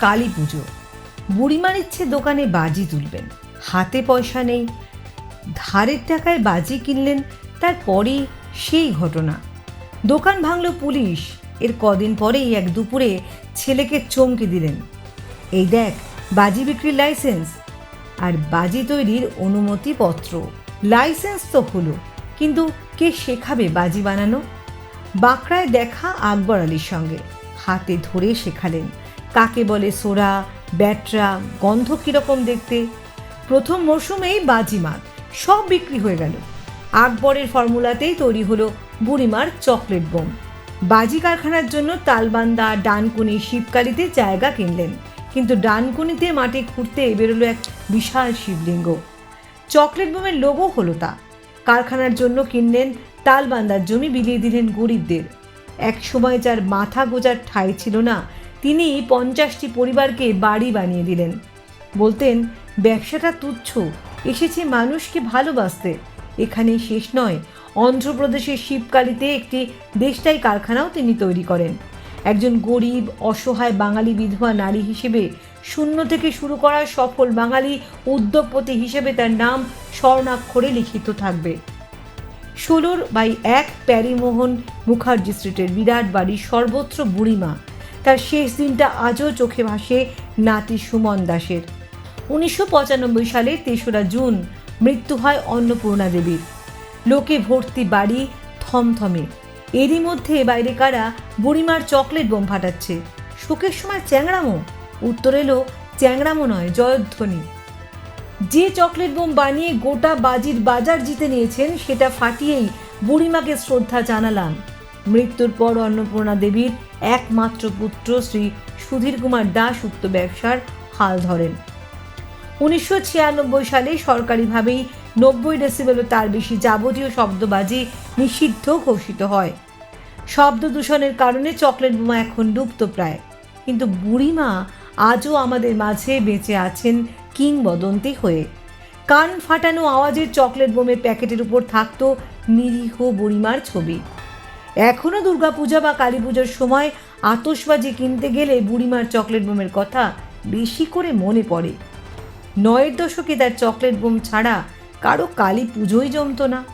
কালী পুজো। বুড়িমার ইচ্ছে দোকানে বাজি তুলবেন। হাতে পয়সা নেই। ধারের টাকায় বাজি কিনলেন তারপরেই সেই ঘটনা। দোকান ভাঙল পুলিশ। এর কদিন পরেই এক দুপুরে ছেলেকে চমকে দিলেন। এই দেখ, বাজি বিক্রির লাইসেন্স। আর বাজি তৈরির অনুমতিপত্র। লাইসেন্স তো হলো, কিন্তু কে শেখাবে বাজি বানানো? বাঁকড়ায় দেখা আকবর আলীর সঙ্গে। হাতে ধরে শেখালেন। কাকে বলে সোরা, ব্যাটরা, গন্ধ কীরকম দেখতে? প্রথম মরশুমেই বাজিমাত, সব বিক্রি হয়ে গেল। আকবরের ফর্মুলাতেই তৈরি হলো বুড়িমার চকলেট বোম। বাজি কারখানার জন্য তালবান্দা, ডানকুনি শিবকালিতে জায়গা কিনলেন। কিন্তু ডানকুনিতে মাটি খুঁড়তে বেরোলো এক বিশাল শিবলিঙ্গ। চকলেট বোমের লোগো হলো তা। কারখানার জন্য কিনলেন তালবান্দার জমি বিলিয়ে দিলেন গরিবদের। এক সময় যার মাথা গোজার ঠাঁই ছিল না তিনি পঞ্চাশটি পরিবারকে বাড়ি বানিয়ে দিলেন। বলতেন, ব্যবসাটা তুচ্ছ, এসেছে মানুষকে ভালোবাসতে। এখানেই শেষ নয়। অন্ধ্রপ্রদেশের শিবকালীতে একটি দেশটাই কারখানাও তিনি তৈরি করেন। একজন গরিব, অসহায় বাঙালি বিধবা নারী হিসেবে শূন্য থেকে শুরু করা সফল বাঙালি উদ্যোগপতি হিসেবে তার নাম স্বর্ণাক্ষরে লিখিত থাকবে। ষোলোর বাই এক প্যারিমোহন মুখার্জি স্ট্রিটের বিরাট বাড়ি সর্বত্র বুড়িমা। তার শেষ দিনটা আজও চোখে ভাসে নাতি সুমন দাসের। উনিশশো পঁচানব্বই সালের তেসরা জুন মৃত্যু হয় অন্নপূর্ণা দেবীর। লোকে ভর্তি বাড়ি থমথমে। এরই মধ্যে বাইরে কারা বুড়িমার চকলেট বোম ফাটাচ্ছে? শোকের সময় চ্যাংড়ামো? উত্তর এলো, চ্যাংড়ামো নয়, জয়ধ্বনি। যে চকলেট বোম বানিয়ে গোটা বাজির বাজার জিতে নিয়েছেন, সেটা ফাটিয়েই বুড়িমাকে শ্রদ্ধা জানালাম। মৃত্যুর পর অন্নপূর্ণা দেবীর একমাত্র পুত্র শ্রী সুধীর কুমার দাস উক্ত ব্যবসার হাল ধরেন। উনিশশো ছিয়ানব্বই সালে সরকারিভাবেই নব্বই ডেসিবেল ও তার বেশি যাবতীয় শব্দবাজি নিষিদ্ধ ঘোষিত হয়। শব্দ দূষণের কারণে চকলেট বোমা এখন লুপ্ত প্রায়। কিন্তু বুড়িমা আজও আমাদের মাঝে বেঁচে আছেন কিংবদন্তি হয়ে। কান ফাটানো আওয়াজের চকলেট বোমের প্যাকেটের উপর থাকতো নিরীহ বুড়িমার ছবি। এখনও দুর্গাপূজা বা কালী পুজোর সময় আতসবাজি কিনতে গেলে বুড়িমার চকলেট বোমের কথা বেশি করে মনে পড়ে। নয়ের দশকে তার চকলেট বোম ছাড়া কারও কালী পুজোই জমতো না।